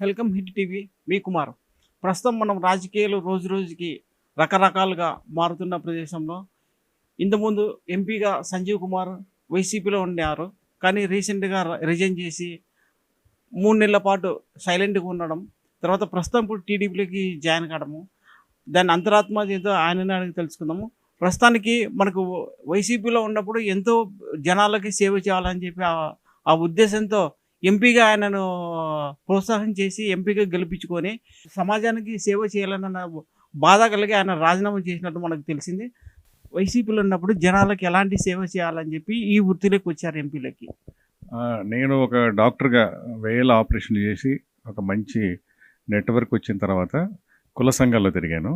Welcome hit TV మీ కుమార్. ప్రస్తుతం మనం రాజకీయాలు రోజు రోజుకి రకరకాలుగా మారుతున్న ప్రదేశంలో. ఇంతకుముందు ఎంపీగా సంజీవ్ కుమార్ వైసీపీలో ఉన్నారు కానీ రీసెంట్గా రిజైన్ చేసి మూడు నెలల పాటు సైలెంట్గా ఉండడం తర్వాత ప్రస్తుతం ఇప్పుడు టీడీపీలోకి జాయిన్ కావడము దాని అంతరాత్మ ఏదో ఆయన అడిగి తెలుసుకుందాము. ప్రస్తుతానికి మనకు వైసీపీలో ఉన్నప్పుడు ఎంతో జనాలకి సేవ చేయాలని చెప్పి ఆ ఉద్దేశంతో ఎంపీగా ఆయనను ప్రోత్సాహం చేసి ఎంపీగా గెలిపించుకొని సమాజానికి సేవ చేయాలన్న బాధ కలిగి ఆయన రాజీనామా చేసినట్టు మనకు తెలిసింది. వైసీపీలో ఉన్నప్పుడు జనాలకి ఎలాంటి సేవ చేయాలని చెప్పి ఈ వృత్తిలోకి వచ్చారు ఎంపీలకి. నేను ఒక డాక్టర్గా వేల ఆపరేషన్లు చేసి ఒక మంచి నెట్వర్క్ వచ్చిన తర్వాత కుల సంఘాల్లో తిరిగాను.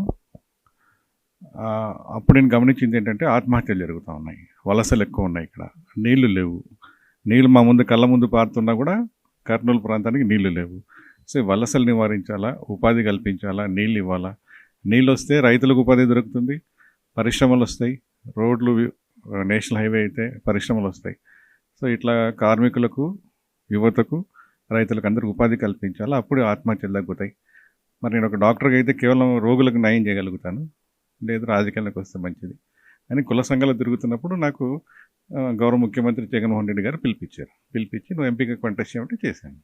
అప్పుడు నేను గమనించింది ఏంటంటే ఆత్మహత్యలు జరుగుతూ ఉన్నాయి. వలసలు ఎక్కువ ఉన్నాయి ఇక్కడ. నీళ్ళు లేవు. నీళ్ళు మా ముందు కళ్ళ ముందు పారుతున్నా కూడా కర్నూలు ప్రాంతానికి నీళ్ళు లేవు. సో వలసలు నివారించాలా? ఉపాధి కల్పించాలా? నీళ్ళు ఇవ్వాలా? నీళ్ళు వస్తే రైతులకు ఉపాధి దొరుకుతుంది. పరిశ్రమలు వస్తాయి. రోడ్లు నేషనల్ హైవే అయితే పరిశ్రమలు వస్తాయి. సో ఇట్లా కార్మికులకు యువతకు రైతులకు అందరికి ఉపాధి కల్పించాలి? అప్పుడు ఆత్మహత్యలు తగ్గుతాయి. మరి నేను ఒక డాక్టర్కి అయితే కేవలం రోగులకు నయం చేయగలుగుతాను. లేదు రాజకీయాలకు వస్తే మంచిది. అని కుల సంఘాలు తిరుగుతున్నప్పుడు నాకు గౌరవ ముఖ్యమంత్రి జగన్మోహన్ రెడ్డి గారు పిలిపించారు. పిలిపించి నువ్వు ఎంపీగా కంటెస్ట్ చేయమంటే చేశాను.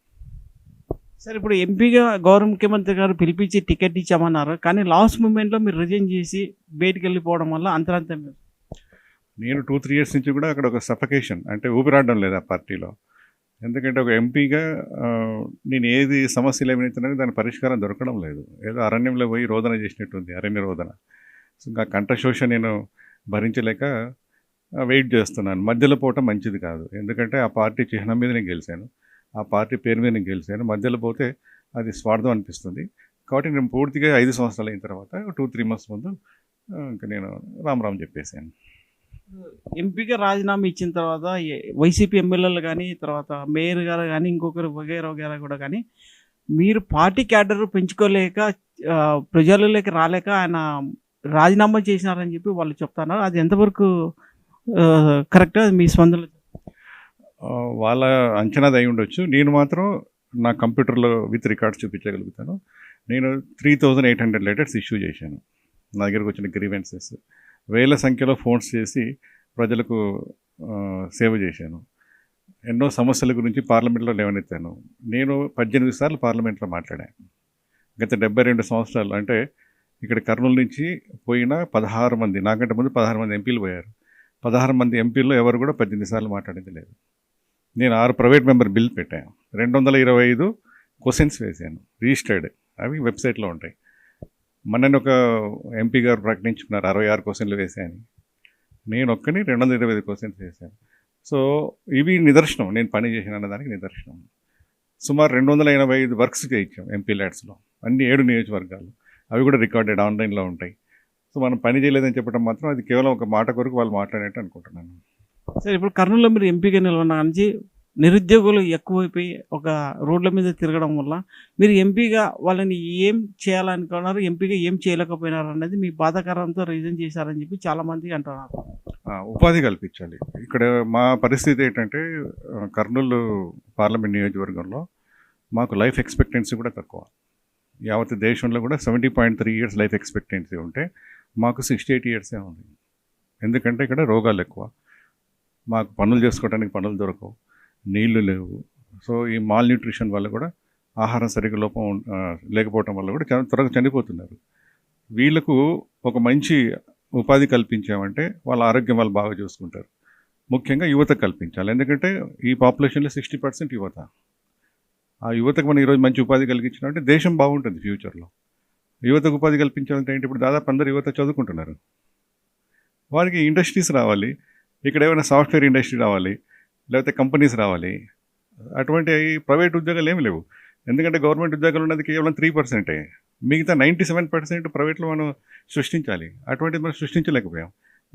సరే ఇప్పుడు ఎంపీగా గౌరవ ముఖ్యమంత్రి గారు పిలిపించి టికెట్ ఇచ్చామన్నారు. కానీ లాస్ట్ మూమెంట్లో మీరు రిజైన్ చేసి బయటికి వెళ్ళిపోవడం వల్ల అంతరాంతం నేను టూ త్రీ ఇయర్స్ నుంచి కూడా అక్కడ ఒక సఫకేషన్ అంటే ఊపిరాడడం లేదు ఆ పార్టీలో. ఎందుకంటే ఒక ఎంపీగా నేను ఏది సమస్యలు ఏమైతున్నాయో దాని పరిష్కారం దొరకడం లేదు. ఏదో అరణ్యంలో పోయి రోదన చేసినట్టుంది అరణ్య రోదన. సో ఇంకా కంఠశోష నేను భరించలేక వెయిట్ చేస్తున్నాను. మధ్యలో పోవటం మంచిది కాదు. ఎందుకంటే ఆ పార్టీ చిహ్నం మీద నేను గెలిచాను. ఆ పార్టీ పేరు మీద నేను గెలిచాను. మధ్యలో పోతే అది స్వార్థం అనిపిస్తుంది. కాబట్టి నేను పూర్తిగా ఐదు సంవత్సరాలు అయిన తర్వాత టూ త్రీ మంత్స్ ముందు ఇంకా నేను రామరామ్ చెప్పేసాను చెప్పేశాను. ఎంపీగా రాజీనామా ఇచ్చిన తర్వాత వైసీపీ ఎమ్మెల్యేలు కానీ తర్వాత మేయర్ గారు కానీ ఇంకొకరు వగేరా వగేరా కూడా కానీ మీరు పార్టీ క్యాడర్ పెంచుకోలేక ప్రజలలోకి రాలేక ఆయన రాజీనామా చేసినారని చెప్పి వాళ్ళు చెప్తున్నారు. అది ఎంతవరకు కరెక్ట్ మీ స్పందన వాళ్ళ అంచనాది అయి ఉండొచ్చు. నేను మాత్రం నా కంప్యూటర్లో విత్ రికార్డ్స్ చూపించగలుగుతాను. నేను three thousand eight hundred letters issue చేశాను. నా దగ్గరకు వచ్చిన గ్రీవెన్సెస్. వేల సంఖ్యలో ఫోన్స్ చేసి ప్రజలకు సేవ చేశాను. ఎన్నో సమస్యల గురించి పార్లమెంట్లో లేవనెత్తాను. నేను పద్దెనిమిది సార్లు పార్లమెంట్లో మాట్లాడాను. గత డెబ్బై రెండు సంవత్సరాలు అంటే ఇక్కడ కర్నూలు నుంచి పోయిన పదహారు మంది నాకంటే ముందు పదహారు మంది ఎంపీలు పోయారు. పదహారు మంది ఎంపీల్లో ఎవరు కూడా పద్దెనిమిది సార్లు మాట్లాడింది లేదు. నేను ఆరు ప్రైవేట్ మెంబర్ బిల్ పెట్టాను. రెండు వందల ఇరవై ఐదు క్వశ్చన్స్ వేశాను రిజిస్టర్డ్. అవి వెబ్సైట్లో ఉంటాయి. మొన్నని ఒక ఎంపీ గారు ప్రకటించుకున్నారు. అరవై ఆరు క్వశ్చన్లు వేసాయని. నేను ఒక్కని రెండు వందల ఇరవై ఐదు క్వశ్చన్స్ వేశాను సో ఇవి నిదర్శనం. నేను పని చేసిన అన్నదానికి నిదర్శనం. సుమారు రెండు వందల ఎనభై ఐదు వర్క్స్ చేయించాం ఎంపీ ల్యాడ్స్లో అన్ని ఏడు నియోజకవర్గాలు అవి కూడా రికార్డెడ్ ఆన్లైన్లో ఉంటాయి. సో మనం పని చేయలేదని చెప్పడం మాత్రం అది కేవలం ఒక మాట కొరకు వాళ్ళు మాట్లాడినట్టు అనుకుంటున్నాను. సరే ఇప్పుడు కర్నూలులో మీరు ఎంపీగా నిలవన్న నుంచి నిరుద్యోగులు ఎక్కువైపోయి ఒక రోడ్ల మీద తిరగడం వల్ల మీరు ఎంపీగా వాళ్ళని ఏం చేయాలనుకున్నారు ఎంపీగా ఏం చేయలేకపోయినారు అనేది మీ బాధాకరంతో రీజన్ చేశారని చెప్పి చాలా మంది అంటున్నారు. ఉపాధి కల్పించాలి ఇక్కడ మా పరిస్థితి ఏంటంటే కర్నూలు పార్లమెంట్ నియోజకవర్గంలో మాకు లైఫ్ ఎక్స్పెక్టెన్సీ కూడా తక్కువ. యావత్ దేశంలో కూడా seventy point three years life expectancy ఉంటే మాకు సిక్స్టీ ఎయిట్ ఇయర్సే ఉంది. ఎందుకంటే ఇక్కడ రోగాలు ఎక్కువ. మాకు పనులు చేసుకోవడానికి పనులు దొరకవు. నీళ్ళు లేవు. సో ఈ మాల్ న్యూట్రిషన్ వల్ల కూడా ఆహారం సరిగ్గా లోపం లేకపోవటం వల్ల కూడా చాలా త్వరగా చనిపోతున్నారు. వీళ్ళకు ఒక మంచి ఉపాధి కల్పించామంటే వాళ్ళ ఆరోగ్యం వాళ్ళు బాగా చూసుకుంటారు. ముఖ్యంగా యువత కల్పించాలి. ఎందుకంటే ఈ పాపులేషన్లో సిక్స్టీ పర్సెంట్ యువత. ఆ యువతకు మనం ఈరోజు మంచి ఉపాధి కలిగించినామంటే దేశం బాగుంటుంది ఫ్యూచర్లో యువతకు ఉపాధి కల్పించాలంటే ఏంటి? ఇప్పుడు దాదాపు అందరు యువత చదువుకుంటున్నారు. వారికి ఇండస్ట్రీస్ రావాలి. ఇక్కడ ఏమైనా సాఫ్ట్వేర్ ఇండస్ట్రీ రావాలి. లేకపోతే కంపెనీస్ రావాలి. అటువంటి ప్రైవేట్ ఉద్యోగాలు ఏమి లేవు. ఎందుకంటే గవర్నమెంట్ ఉద్యోగాలు ఉన్నది కేవలం త్రీ పర్సెంటే. మిగతా నైంటీ సెవెన్ పర్సెంట్ ప్రైవేట్లో మనం సృష్టించాలి. అటువంటిది మనం సృష్టించలేకపోయాం.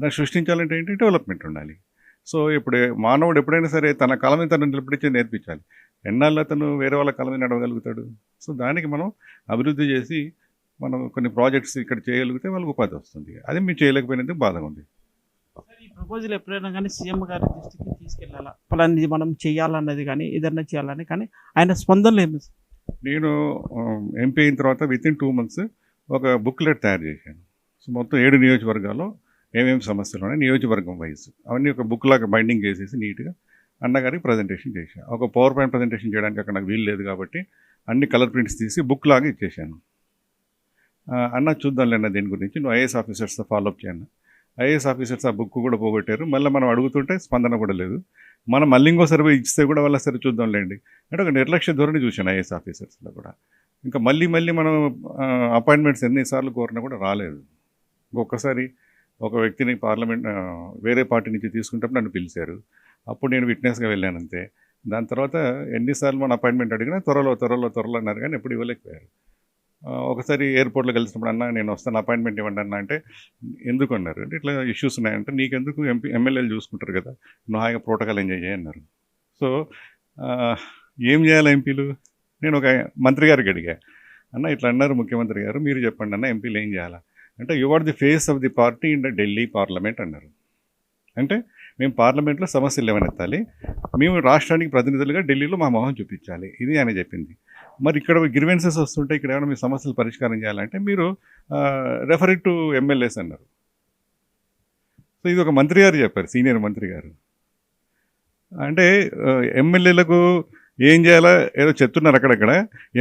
దాన్ని సృష్టించాలంటే ఏంటి? డెవలప్మెంట్ ఉండాలి. సో ఇప్పుడు మానవుడు ఎప్పుడైనా సరే తన కాలమే తను నిలబడించి నేర్పించాలి. ఎన్నాళ్ళు అతను వేరే వాళ్ళ కాలం నడవగలుగుతాడు? సో దానికి మనం అభివృద్ధి చేసి మనం కొన్ని ప్రాజెక్ట్స్ ఇక్కడ చేయగలిగితే వాళ్ళకి ఉపాధి వస్తుంది. అది మేము చేయలేకపోయినందుకు బాధగా ఉంది. ఈ ప్రపోజల్ ఎప్పుడైనా కానీ సీఎం గారి దృష్టికి తీసుకెళ్ళాలా పలానిది మనం చేయాలన్నది కానీ ఏదన్నా చేయాలని కానీ ఆయన స్పందనలు ఏమి నేను ఎంపీ అయిన తర్వాత విత్ ఇన్ టూ మంత్స్ ఒక బుక్లెట్ తయారు చేశాను. సో మొత్తం ఏడు నియోజకవర్గాల్లో ఏమేమి సమస్యలు ఉన్నాయి నియోజకవర్గం వైజ్. అవన్నీ ఒక బుక్ లాగా బైండింగ్ చేసేసి నీట్గా అన్నగారికి ప్రజెంటేషన్ చేశాను ఒక పవర్ పాయింట్ ప్రజెంటేషన్ చేయడానికి అక్కడ నాకు వీలు లేదు కాబట్టి అన్ని కలర్ ప్రింట్స్ తీసి బుక్ లాగా ఇచ్చేసాను అన్న చూద్దాంలే దీని గురించి. నువ్వు ఐఏఎస్ ఆఫీసర్స్తో ఫాలోఅప్ చేయన్న. ఐఏఎస్ ఆఫీసర్స్ ఆ బుక్ కూడా పోగొట్టారు. మళ్ళీ మనం అడుగుతుంటే స్పందన కూడా లేదు. మనం మళ్ళీ ఇంకో సర్వే ఇస్తే కూడా వాళ్ళ సరే చూద్దాంలేండి అంటే ఒక నిర్లక్ష్య ధోరణి చూశాను ఐఏఎస్ ఆఫీసర్స్లో కూడా. ఇంకా మళ్ళీ మళ్ళీ మనం అపాయింట్మెంట్స్ ఎన్నిసార్లు కోరినా కూడా రాలేదు. ఇంకొకసారి ఒక వ్యక్తిని పార్లమెంట్ వేరే పార్టీ నుంచి తీసుకుంటప్పుడు నన్ను పిలిచారు. అప్పుడు నేను విట్నెస్గా వెళ్ళాను అంతే. దాని తర్వాత ఎన్నిసార్లు మన అపాయింట్మెంట్ అడిగినా త్వరలో త్వరలో త్వరలో అన్నారు కానీ ఎప్పుడు ఇవ్వలేకపోయారు. ఒకసారి ఎయిర్పోర్ట్లో కలిసినప్పుడు అన్న నేను వస్తాను అపాయింట్మెంట్ ఇవ్వండి అన్న అంటే ఎందుకు అన్నారు? అంటే ఇట్లా ఇష్యూస్ ఉన్నాయంటే నీకెందుకు ఎంపీ ఎమ్మెల్యేలు చూసుకుంటారు కదా నువ్వు హాయిగా ప్రోటోకాల్ ఎంజాయ్ చేయన్నారు సో ఏం చేయాలి ఎంపీలు? నేను ఒక మంత్రి గారికి అడిగా. అన్న ఇట్లా అన్నారు ముఖ్యమంత్రి గారు మీరు చెప్పండి అన్న ఎంపీలు ఏం చేయాలా? అంటే you are the face of the party in the Delhi parliament అన్నారు. అంటే మేము పార్లమెంట్లో సమస్యలు ఏమైనా ఎత్తాలి మేము రాష్ట్రానికి ప్రతినిధులుగా ఢిల్లీలో మా మొహం చూపించాలి ఇది ఆయన చెప్పింది. మరి ఇక్కడ గ్రివెన్సెస్ వస్తుంటే ఇక్కడ ఏమైనా మీ సమస్యలు పరిష్కారం చేయాలంటే మీరు రెఫరింగ్ టు ఎమ్మెల్యేస్ అన్నారు. సో ఇది ఒక మంత్రి గారు చెప్పారు సీనియర్ మంత్రి గారు. అంటే ఎమ్మెల్యేలకు ఏం చేయాలా ఏదో చెప్తున్నారు అక్కడక్కడ.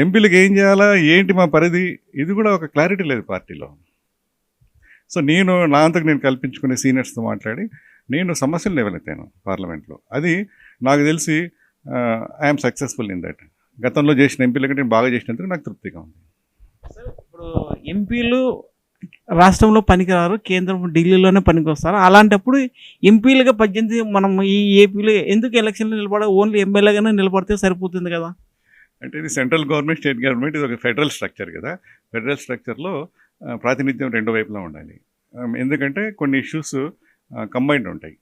ఎంపీలకు ఏం చేయాలా ఏంటి మా పరిధి ఇది కూడా ఒక క్లారిటీ లేదు పార్టీలో. సో నేను నా అంతకు నేను కల్పించుకునే సీనియర్స్తో మాట్లాడి నేను సమస్యలు లేవనెత్తాను పార్లమెంట్లో. అది నాకు తెలిసి ఐఎమ్ సక్సెస్ఫుల్ ఇన్ దట్ గతంలో చేసిన ఎంపీల కంటే బాగా చేసినందుకు నాకు తృప్తిగా ఉంది. సార్, ఇప్పుడు ఎంపీలు రాష్ట్రంలో పనికిరారు కేంద్రం ఢిల్లీలోనే పనికి వస్తారు అలాంటప్పుడు ఎంపీలుగా పద్దెనిమిది మనం ఈ ఏపీలో ఎందుకు ఎలక్షన్లు నిలబడ ఓన్లీ ఎమ్మెల్యేగానే నిలబడితే సరిపోతుంది కదా? అంటే ఇది సెంట్రల్ గవర్నమెంట్ స్టేట్ గవర్నమెంట్ ఇది ఒక ఫెడరల్ స్ట్రక్చర్ కదా. ఫెడరల్ స్ట్రక్చర్లో ప్రాతినిధ్యం రెండు వైపులా ఉండాలి. ఎందుకంటే కొన్ని ఇష్యూస్ కంబైన్డ్ ఉంటాయి.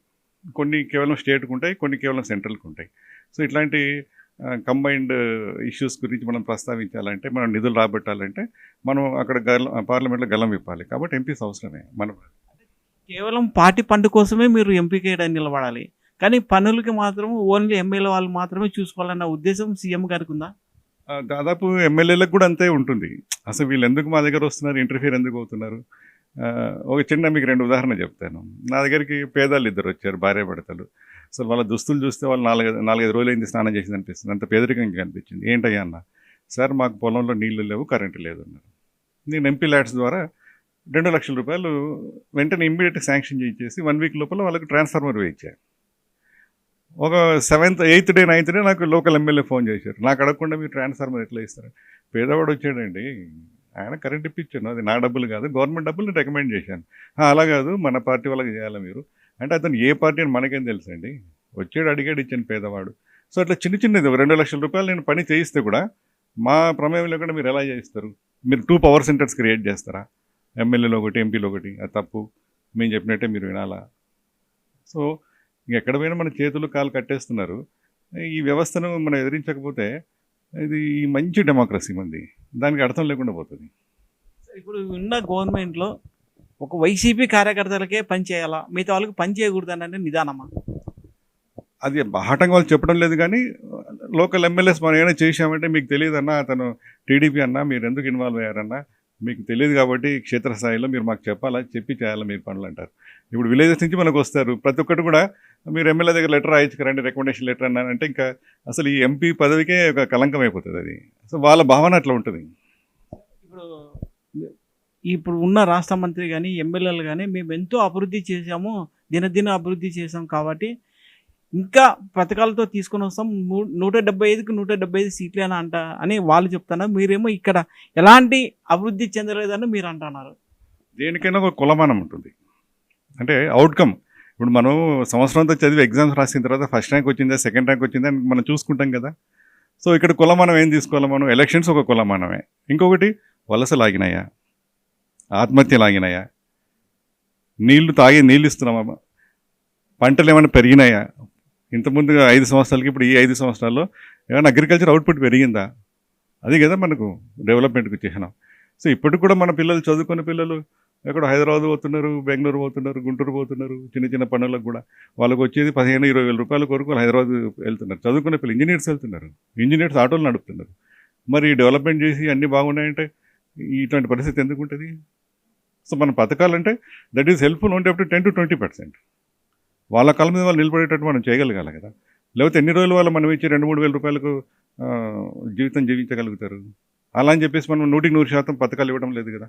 కొన్ని కేవలం స్టేట్కి ఉంటాయి కొన్ని కేవలం సెంట్రల్కి ఉంటాయి. సో ఇట్లాంటి కంబైన్డ్ ఇష్యూస్ గురించి మనం ప్రస్తావించాలంటే మనం నిధులు రాబట్టాలంటే మనం అక్కడ గల పార్లమెంట్లో గలం విప్పాలి. కాబట్టి ఎంపీస్ అవసరమే. మనం కేవలం పార్టీ పండు కోసమే మీరు ఎంపీగా నిలబడాలి. కానీ పనులకి మాత్రం ఓన్లీ ఎమ్మెల్యే వాళ్ళు మాత్రమే చూసుకోవాలన్న ఉద్దేశం సీఎం గారికి ఉందా? దాదాపు ఎమ్మెల్యేలకు కూడా అంతే ఉంటుంది. అసలు వీళ్ళు ఎందుకు మా దగ్గర వస్తున్నారు ఇంటర్ఫియర్ ఎందుకు అవుతున్నారు? ఒక చిన్న మీకు రెండు ఉదాహరణ చెప్తాను. నా దగ్గరికి పేదలు ఇద్దరు వచ్చారు భార్య భర్తలు అసలు వాళ్ళ దుస్తులు చూస్తే వాళ్ళు నాలుగైదు నాలుగైదు రోజులు అయింది స్నానం చేసింది అనిపిస్తుంది. అంత పేదరికంగా అనిపించింది ఏంటయ్యా అన్న? సార్ మాకు పొలంలో నీళ్ళు లేవు కరెంటు లేదు అన్నారు. నేను ఎంపీ ల్యాడ్స్ ద్వారా రెండు లక్షల రూపాయలు వెంటనే ఇమ్మీడియట్గా శాంక్షన్ చేయించేసి వన్ వీక్ లోపల వాళ్ళకి ట్రాన్స్ఫార్మర్ వేయించారు ఒక seventh eighth day ninth day నాకు లోకల్ ఎమ్మెల్యే ఫోన్ చేశారు. నాకు అడగకుండా మీరు ట్రాన్స్ఫార్మర్ ఎట్లా ఇస్తారు? పేదవాడు వచ్చాడండి. ఆయన కరెంట్ ఇప్పించాను అది నా డబ్బులు కాదు గవర్నమెంట్ డబ్బులు రికమెండ్ చేశాను. అలా కాదు మన పార్టీ వాళ్ళకి చేయాలి మీరు? అంటే అతను ఏ పార్టీ అని మనకేం తెలుసండి? వచ్చాడు అడిగాడు ఇచ్చాను పేదవాడు. సో అట్లా చిన్న చిన్నది రెండు లక్షల రూపాయలు నేను పని చేయిస్తే కూడా మా ప్రమేయం లేకుండా మీరు ఎలా చేయిస్తారు? మీరు టూ పవర్ సెంటర్స్ క్రియేట్ చేస్తారా? ఎమ్మెల్యేలో ఒకటి ఎంపీలో ఒకటి అది తప్పు. మేము చెప్పినట్టే మీరు వినాలా? సో ఎక్కడ పోయినా మన చేతులు కాలు కట్టేస్తున్నారు. ఈ వ్యవస్థను మనం ఎదిరించకపోతే ఇది మంచి డెమోక్రసీ మంది. దానికి అర్థం లేకుండా పోతుంది. ఇప్పుడు ఉన్న గవర్నమెంట్లో ఒక వైసీపీ కార్యకర్తలకే పని చేయాలా? మిగతా వాళ్ళకి పని చేయకూడదు అంటే నిదానమా? అది బాహటంగా వాళ్ళు చెప్పడం లేదు కానీ లోకల్ ఎమ్మెల్యేస్ మనం ఏమైనా చేశామంటే మీకు తెలియదన్నా అతను టీడీపీ అన్నా మీరు ఎందుకు ఇన్వాల్వ్ అయ్యారన్నా మీకు తెలియదు కాబట్టి క్షేత్రస్థాయిలో మీరు మాకు చెప్పాలా? చెప్పి చేయాలా మీరు పనులు అంటారు. ఇప్పుడు విలేజెస్ నుంచి మనకు వస్తారు. ప్రతి ఒక్కటి కూడా మీరు ఎమ్మెల్యే దగ్గర లెటర్ రాయించుకురండి రికమెండేషన్ లెటర్ అన్నారంటే ఇంకా అసలు ఈ ఎంపీ పదవికే ఒక కలంకం అయిపోతుంది అది. సో వాళ్ళ భావన అట్లా ఉంటుంది. ఇప్పుడు ఇప్పుడు ఉన్న రాష్ట్ర మంత్రి కానీ ఎమ్మెల్యేలు కానీ మేము ఎంతో అభివృద్ధి చేశాము దినదిన అభివృద్ధి చేశాం కాబట్టి ఇంకా పథకాలతో తీసుకొని వస్తాం. నూట డెబ్బై ఐదుకి నూట డెబ్బై ఐదు సీట్లే అని అంట అని వాళ్ళు చెప్తున్నారు. మీరేమో ఇక్కడ ఎలాంటి అభివృద్ధి చెందలేదని మీరు అంటున్నారు. దేనికైనా ఒక కులమానం ఉంటుంది. అంటే అవుట్కమ్ ఇప్పుడు మనం సంవత్సరం అంతా చదివి ఎగ్జామ్స్ రాసిన తర్వాత ఫస్ట్ ర్యాంక్ వచ్చిందా సెకండ్ ర్యాంక్ వచ్చిందా మనం చూసుకుంటాం కదా. సో ఇక్కడ కులమానం ఏం తీసుకోవాలి మనం? ఎలక్షన్స్ ఒక కులమానమే. ఇంకొకటి వలస లాగినాయా? ఆత్మహత్య లాగినాయా నీళ్ళు తాగి నీళ్ళు ఇస్తున్నామా పంటలు ఏమైనా పెరిగినాయా ఇంతకుముందు ఐదు సంవత్సరాలకి ఇప్పుడు ఈ ఐదు సంవత్సరాల్లో ఏమైనా అగ్రికల్చర్ అవుట్పుట్ పెరిగిందా? అది కదా మనకు డెవలప్మెంట్కి చిహ్నం. సో ఇప్పటికి కూడా మన పిల్లలు చదువుకున్న పిల్లలు ఎక్కడ హైదరాబాద్ పోతున్నారు బెంగళూరు పోతున్నారు గుంటూరు పోతున్నారు చిన్న చిన్న పనులకు కూడా. వాళ్ళకి వచ్చేది పదిహేను ఇరవై వేల రూపాయల కొరకు హైదరాబాద్ వెళ్తున్నారు. చదువుకున్న పిల్లలు ఇంజనీర్స్ వెళ్తున్నారు. ఇంజనీర్స్ ఆటోలు నడుపుతున్నారు. మరి డెవలప్మెంట్ చేసి అన్నీ బాగున్నాయంటే ఇటువంటి పరిస్థితి ఎందుకు ఉంటుంది? సో మన పథకాలంటే దట్ ఈస్ హెల్ప్ఫుల్ ఉంటే అప్పుడు టెన్ టు ట్వంటీ పర్సెంట్. వాళ్ళ కాళ్ళ మీద వాళ్ళు నిలబడేటట్టు మనం చేయగలగాలి కదా. లేకపోతే ఎన్ని రోజులు వాళ్ళు మనం ఇచ్చి రెండు మూడు వేల రూపాయలకు జీవితం జీవించగలుగుతారు? అలా అని చెప్పేసి మనం నూటికి నూరు శాతం పథకాలు ఇవ్వడం లేదు కదా.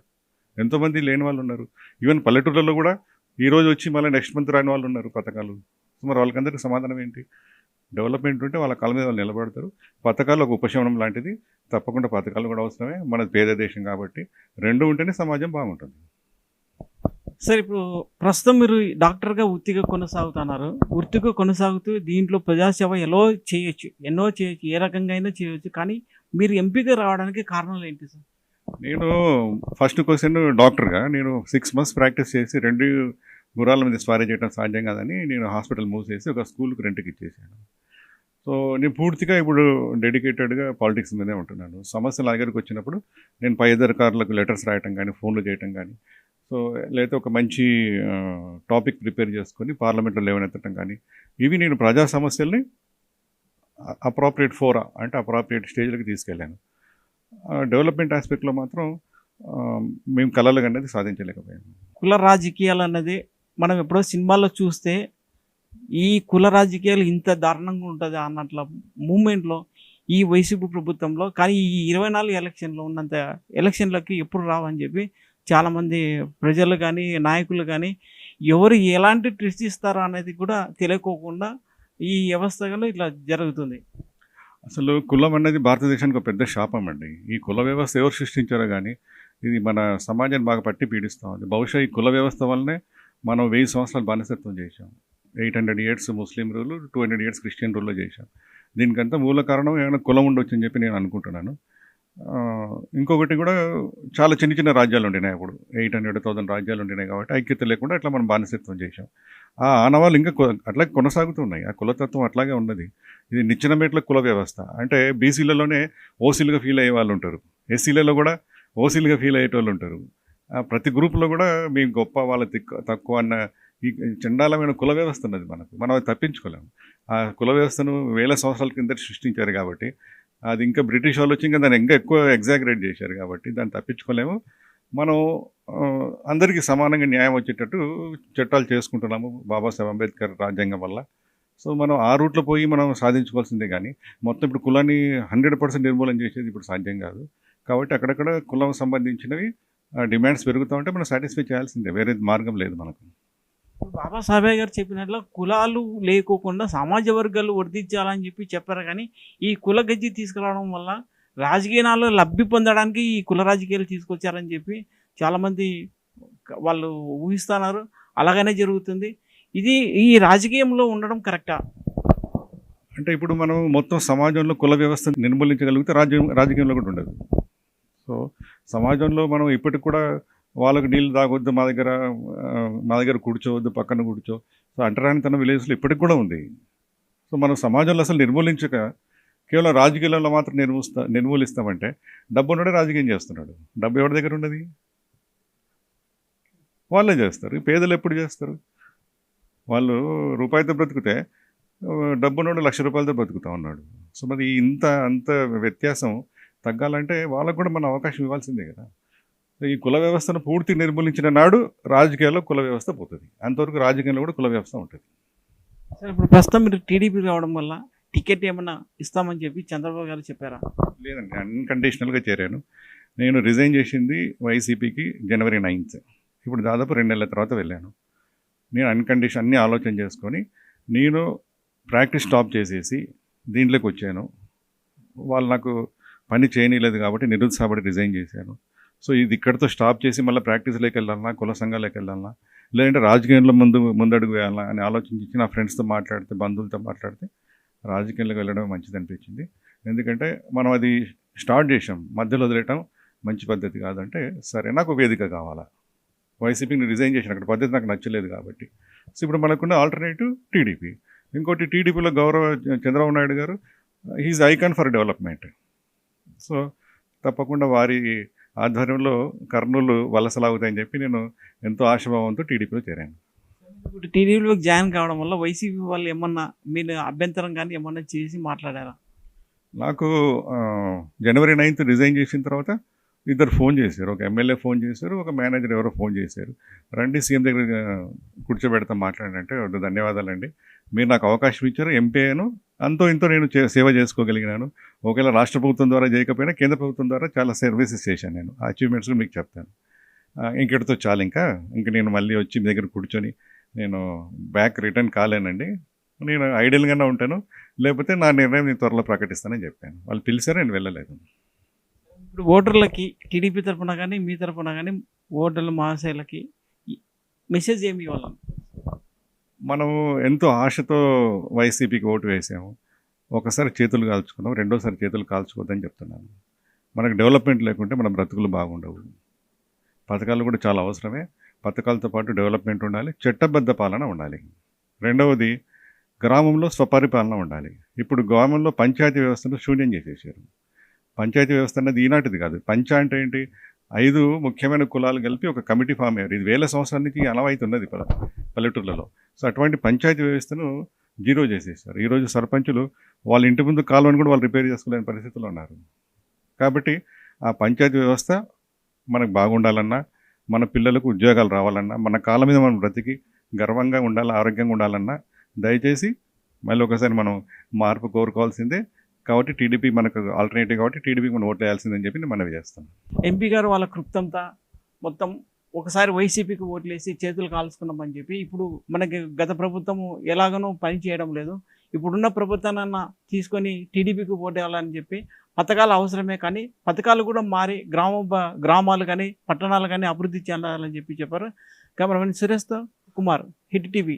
ఎంతోమంది లేని వాళ్ళు ఉన్నారు. ఈవెన్ పల్లెటూళ్ళలో కూడా ఈరోజు వచ్చి మళ్ళీ నెక్స్ట్ మంత్ రాని వాళ్ళు ఉన్నారు పథకాలు. సో మరి వాళ్ళకందరికీ సమాధానం ఏంటి? డెవలప్మెంట్ ఉంటే వాళ్ళ కాళ్ళ మీద వాళ్ళు నిలబడతారు. పథకాలు ఒక ఉపశమనం లాంటిది తప్పకుండా పథకాలు కూడా అవసరమే. మన పేద దేశం కాబట్టి రెండు ఉంటేనే సమాజం బాగుంటుంది. సార్ ఇప్పుడు ప్రస్తుతం మీరు డాక్టర్గా వృత్తిగా కొనసాగుతున్నారు. వృత్తిగా కొనసాగుతూ దీంట్లో ప్రజాసేవ ఎలా చేయొచ్చు? ఎన్నో చేయొచ్చు? ఏ రకంగా అయినా చేయొచ్చు. కానీ మీరు ఎంపీగా రావడానికి కారణాలు ఏంటి సార్? నేను ఫస్ట్ క్వశ్చన్ డాక్టర్గా నేను సిక్స్ మంత్స్ ప్రాక్టీస్ చేసి రెండు గుర్రాల మీద స్వారీ చేయడం సాధ్యం కాదని నేను హాస్పిటల్ మూవ్ చేసి ఒక స్కూల్కి రెంట్కి ఇచ్చేసాను. సో నేను పూర్తిగా ఇప్పుడు డెడికేటెడ్గా పాలిటిక్స్ మీదే ఉంటున్నాను. సమస్యలు దగ్గరికి వచ్చినప్పుడు నేను పై అధికారులకు లెటర్స్ రాయటం కానీ ఫోన్లు చేయటం కానీ సో లేకపోతే ఒక మంచి టాపిక్ ప్రిపేర్ చేసుకొని పార్లమెంట్లో లేవనెత్తడం కానీ ఇవి నేను ప్రజా సమస్యల్ని అప్రాప్రియేట్ ఫోరా అంటే అప్రాప్రియేట్ స్టేజ్లకు తీసుకెళ్ళాను. డెవలప్మెంట్ ఆస్పెక్ట్లో మాత్రం మేము కళలు అనేది సాధించలేకపోయాము కుల రాజకీయాలు అన్నది మనం ఎప్పుడో సినిమాల్లో చూస్తే ఈ కుల రాజకీయాలు ఇంత దారుణంగా ఉంటుంది అన్నట్ల మూమెంట్లో ఈ వైసీపీ ప్రభుత్వంలో కానీ ఈ ఇరవై నాలుగు ఎలక్షన్లో ఉన్నంత ఎలక్షన్లకి ఎప్పుడు రావని చెప్పి చాలామంది ప్రజలు కానీ నాయకులు కానీ ఎవరు ఎలాంటి ట్విస్ట్ ఇస్తారో అనేది కూడా తెలియకోకుండా ఈ వ్యవస్థలో ఇట్లా జరుగుతుంది. అసలు కులం అనేది భారతదేశానికి ఒక పెద్ద శాపం అండి. ఈ కుల వ్యవస్థ ఎవరు సృష్టించారో కానీ ఇది మన సమాజాన్ని బాగా పట్టి పీడిస్తూ. ఉంది బహుశా ఈ కుల వ్యవస్థ వల్లనే మనం వెయ్యి సంవత్సరాలు బానిసత్వం చేశాం. Eight hundred years Muslim rule two hundred years Christian రూల్లో చేశాం. దీనికంతా మూల కారణం ఏమైనా కులం ఉండొచ్చు అని చెప్పి నేను అనుకుంటున్నాను. ఇంకొకటి కూడా చాలా చిన్న చిన్న రాజ్యాలు ఉండినాయి అప్పుడు. ఎయిట్ హండ్రెడ్ థౌసండ్ రాజ్యాలు ఉండినాయి కాబట్టి ఐక్యత లేకుండా అట్లా మనం బానిసత్వం చేశాం. ఆ ఆనవాళ్ళు ఇంకా అట్లాగే కొనసాగుతున్నాయి ఆ కులతత్వం అట్లాగే ఉన్నది. ఇది నిచ్చెనమేట్ల కుల వ్యవస్థ. అంటే బీసీలలోనే ఓసీలుగా ఫీల్ అయ్యే వాళ్ళు ఉంటారు. ఎస్సీలలో కూడా ఓసీలుగా ఫీల్ అయ్యేటోళ్ళు ఉంటారు. ఆ ప్రతి గ్రూప్లో కూడా మేము గొప్ప వాళ్ళ తిక్కు తక్కువ అన్న ఈ చండాలమైన కుల వ్యవస్థ ఉన్నది మనకు. మనం అది తప్పించుకోలేము. ఆ కుల వ్యవస్థను వేల సంవత్సరాల కింద సృష్టించారు కాబట్టి అది ఇంకా బ్రిటిష్ వాళ్ళు వచ్చి ఇంకా దాన్ని ఇంకా ఎక్కువ ఎగ్జాగరేట్ చేశారు కాబట్టి దాన్ని తప్పించుకోలేము. మనం అందరికీ సమానంగా న్యాయం వచ్చేటట్టు చట్టాలు చేసుకుంటున్నాము బాబాసాహెబ్ అంబేద్కర్ రాజ్యాంగం వల్ల. సో మనం ఆ రూట్లో పోయి మనం సాధించుకోవాల్సిందే కానీ మొత్తం ఇప్పుడు కులాన్ని హండ్రెడ్ పర్సెంట్ నిర్మూలన చేసేది ఇప్పుడు సాధ్యం కాదు. కాబట్టి అక్కడక్కడ కులం సంబంధించినవి డిమాండ్స్ పెరుగుతూ ఉంటే మనం సాటిస్ఫై చేయాల్సిందే. వేరే మార్గం లేదు మనకు. బాబాసాహెబ్ గారు చెప్పినట్లు కులాలు లేకోకుండా సమాజ వర్గాలు వర్ధించాలని చెప్పి చెప్పారు కానీ ఈ కుల గజ్జి తీసుకురావడం వల్ల రాజకీయాల్లో లబ్ధి పొందడానికి ఈ కుల రాజకీయాలు తీసుకొచ్చారని చెప్పి చాలామంది వాళ్ళు ఊహిస్తున్నారు. అలాగనే జరుగుతుంది. ఇది ఈ రాజకీయంలో ఉండడం కరెక్టా? అంటే ఇప్పుడు మనం మొత్తం సమాజంలో కుల వ్యవస్థ నిర్మూలించగలిగితే రాజ్యం రాజకీయంలో కూడా ఉండదు. సో సమాజంలో మనం ఇప్పటికి కూడా వాళ్ళకు నీళ్ళు తాగొద్దు మా దగ్గర మా దగ్గర కూర్చోవద్దు పక్కన కూర్చో. సో అంటరానితన విలేజ్లో ఇప్పటికి కూడా ఉంది. సో మనం సమాజంలో అసలు నిర్మూలించక కేవలం రాజకీయాలలో మాత్రం నిర్మూస్తా నిర్మూలిస్తామంటే డబ్బు ఉన్నాడే రాజకీయం చేస్తున్నాడు. డబ్బు ఎవరి దగ్గర ఉన్నది వాళ్ళే చేస్తారు. పేదలు ఎప్పుడు చేస్తారు? వాళ్ళు రూపాయితో బ్రతికితే ఆ, డబ్బున్నోడు లక్ష రూపాయలతో బ్రతుకుతూ ఉన్నాడు. సో మరి ఇంత అంత వ్యత్యాసం తగ్గాలంటే వాళ్ళకు కూడా మన అవకాశం ఇవ్వాల్సిందే కదా. ఈ కుల వ్యవస్థను పూర్తి నిర్మూలించిన నాడు రాజకీయాల్లో కుల వ్యవస్థ పోతుంది. అంతవరకు రాజకీయంలో కూడా కుల వ్యవస్థ ఉంటుంది. సరే ఇప్పుడు ప్రస్తుతం మీరు టీడీపీ రావడం వల్ల టికెట్ ఏమన్నా ఇస్తామని చెప్పి చంద్రబాబు గారు చెప్పారా? లేదండి అన్కండిషనల్గా చేరాను. నేను రిజైన్ చేసింది వైసీపీకి జనవరి నైన్త్. ఇప్పుడు దాదాపు రెండు నెలల తర్వాత వెళ్ళాను. నేను అన్కండిషన్ అన్ని ఆలోచన చేసుకొని నేను ప్రాక్టీస్ స్టాప్ చేసేసి దీంట్లోకి వచ్చాను. వాళ్ళు నాకు పని చేయనీయలేదు కాబట్టి నిరుత్సాహపడి రిజైన్ చేశాను. సో ఇది ఇక్కడితో స్టాప్ చేసి మళ్ళీ ప్రాక్టీస్లోకి వెళ్ళాలన్నా కుల సంఘాలకు వెళ్ళాలన్నా లేదంటే రాజకీయంలో ముందు ముందడుగు వేయాలా అని ఆలోచించి నా ఫ్రెండ్స్తో మాట్లాడితే బంధువులతో మాట్లాడితే రాజకీయాలకు వెళ్ళడం మంచిది అనిపించింది. ఎందుకంటే మనం అది స్టార్ట్ చేసాం మధ్యలో వదిలేయటం మంచి పద్ధతి కాదంటే సరే నాకు వేదిక కావాలా? వైసీపీని రిజైన్ చేసిన అక్కడ పద్ధతి నాకు నచ్చలేదు కాబట్టి. సో ఇప్పుడు మనకున్న ఆల్టర్నేటివ్ టీడీపీ. ఇంకోటి టీడీపీలో గౌరవ చంద్రబాబు నాయుడు గారు he's icon for development. So తప్పకుండా వారి ఆధ్వర్యంలో కర్నూలు వలసలాగుతాయని చెప్పి నేను ఎంతో ఆశాభావంతో టీడీపీలో చేరాను. ఇప్పుడు టీడీపీలోకి జాయిన్ కావడం వల్ల వైసీపీ వాళ్ళు ఏమన్నా మీరు అభ్యంతరం కానీ ఏమన్నా చేసి మాట్లాడారా? నాకు జనవరి నైన్త్ రిజైన్ చేసిన తర్వాత ఇద్దరు ఫోన్ చేశారు. ఒక ఎమ్మెల్యే ఫోన్ చేశారు ఒక మేనేజర్ ఎవరో ఫోన్ చేశారు. రండి సీఎం దగ్గర కూర్చోబెడతాం మాట్లాడంటే ధన్యవాదాలండి. మీరు నాకు అవకాశం ఇచ్చారు ఎంపీ అయ్యాను అంతో ఇంతో నేను చే- సేవ చేసుకోగలిగినాను. ఒకవేళ రాష్ట్ర ప్రభుత్వం ద్వారా చేయకపోయినా కేంద్ర ప్రభుత్వం ద్వారా చాలా సర్వీసెస్ చేశాను నేను. అచీవ్మెంట్స్ మీకు చెప్తాను. ఇంకటితో ఇంకెటితో చాలు ఇంకా? ఇంకా నేను మళ్ళీ వచ్చి మీ దగ్గర కూర్చొని నేను బ్యాక్ రిటర్న్ కాలేనండి. నేను ఐడియల్గానే ఉంటాను. లేకపోతే నా నిర్ణయం నేను త్వరలో ప్రకటిస్తానని చెప్పాను. వాళ్ళు పిలిచారు నేను వెళ్ళలేదు. ఇప్పుడు ఓటర్లకి టీడీపీ తరఫున కానీ మీ తరఫున కానీ ఓటర్ల మహాశైలకి మెసేజ్ ఏమి ఇవ్వాలను మనము ఎంతో ఆశతో వైసీపీకి ఓటు వేసాము. ఒకసారి చేతులు కాల్చుకున్నాం రెండోసారి చేతులు కాల్చుకోవద్దని చెప్తున్నాను. మనకు డెవలప్మెంట్ లేకుంటే మన బ్రతుకులు బాగుండవు. పథకాలు కూడా చాలా అవసరమే. పథకాలతో పాటు డెవలప్మెంట్ ఉండాలి చట్టబద్ధ పాలన ఉండాలి. రెండవది గ్రామంలో స్వపరిపాలన ఉండాలి. ఇప్పుడు గ్రామంలో పంచాయతీ వ్యవస్థను శూన్యం చేసేసారు పంచాయతీ వ్యవస్థ అన్నది ఈనాటిది కాదు. పంచ అంటే ఏంటి? ఐదు ముఖ్యమైన కులాలు కలిపి ఒక కమిటీ ఫామ్ అయ్యారు. ఇది వేల సంవత్సరాల నుంచి ఉన్నది పల్లెటూర్లలో. సో అటువంటి పంచాయతీ వ్యవస్థను జీరో చేసేసారు. ఈరోజు సర్పంచులు వాళ్ళ ఇంటి ముందు కాలువని కూడా వాళ్ళు రిపేర్ చేసుకోలేని పరిస్థితుల్లో ఉన్నారు. కాబట్టి ఆ పంచాయతీ వ్యవస్థ మనకు బాగుండాలన్నా మన పిల్లలకు ఉద్యోగాలు రావాలన్నా మన కాళ్ళ మీద మనం బ్రతికి గర్వంగా ఉండాలి ఆరోగ్యంగా ఉండాలన్నా దయచేసి మళ్ళీ ఒకసారి మనం మార్పు కోరుకోవాల్సిందే. కాబట్టి టీడీపీ మనకు ఆల్టర్నేటివ్ కాబట్టి టీడీపీకి మనం ఓట్లు వేయాల్సిందని చెప్పి మనవి చేస్తాం ఎంపీ గారు వాళ్ళ కృప్తంతా మొత్తం ఒకసారి వైసీపీకి ఓట్లేసి చేతులు కాల్చుకున్నామని చెప్పి ఇప్పుడు మనకి గత ప్రభుత్వం ఎలాగనో పని చేయడం లేదు. ఇప్పుడున్న ప్రభుత్వాన్ని తీసుకొని టీడీపీకి ఓటేయాలని చెప్పి పథకాలు అవసరమే కానీ పథకాలు కూడా మారి గ్రామ గ్రామాలు కానీ పట్టణాలు కానీ అభివృద్ధి చెందాలని చెప్పి చెప్పారు. కెమెరామెన్ సురేష్తో కుమార్ హిట్ టీవీ.